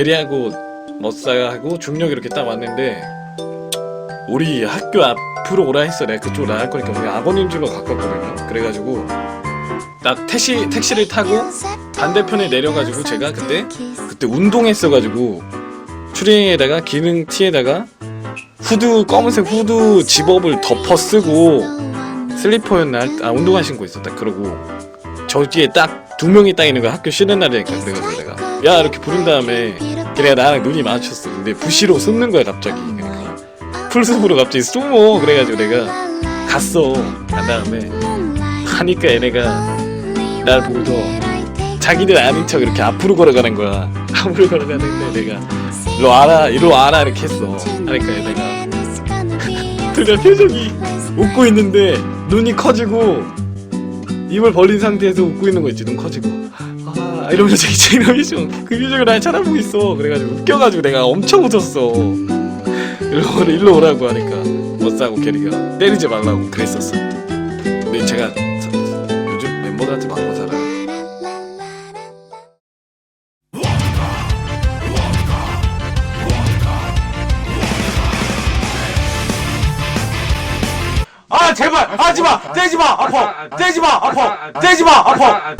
게리하고 머싸하고 중력 이렇게 딱 왔는데 우리 학교 앞으로 오라 했어. 내가 그쪽으로 나갈 거니까 우리 아버님 집으로 가깝거든요. 그래가지고 딱 택시, 택시를 타고 반대편에 내려가지고 제가 그때 그때 운동했어가지고 추리닝에다가 기능 티에다가 후드 검은색 후드 집업을 덮어 쓰고 슬리퍼였나 할- 아 운동화 신고 있었다. 그러고 저기에 딱 두 명이 딱 있는 거야 학교 쉬는 날이니까 그래가지고 내가 야 이렇게 부른 다음에 걔네가 나랑 눈이 마주쳤어. 근데 부시로 숨는 거야 갑자기. 그러니까 풀숲으로 갑자기 숨어 그래가지고 내가 갔어. 간 다음에 하니까 얘네가 날 보고서 자기들 아닌 척 이렇게 앞으로 걸어가는 거야. 앞으로 걸어가는데 내가 일로 와라 일로 와라 이렇게 했어. 하니까 얘네가 그냥 표정이 웃고 있는데 눈이 커지고 입을 벌린 상태에서 웃고 있는 거 있지 눈 커지고 아 이러면서 자기 이러면서 그 표정을 날 쳐다보고 있어. 그래가지고 웃겨가지고 내가 엄청 웃었어. 일로 오라 일로 오라고 하니까 멋싸고 게리가 때리지 말라고 그랬었어. 근데 제가 사- 요즘 멤버들한테 맞고 살아요 아 제발 하지마. 떼지마. 아파. 떼지마. 아파. 떼지마. 아파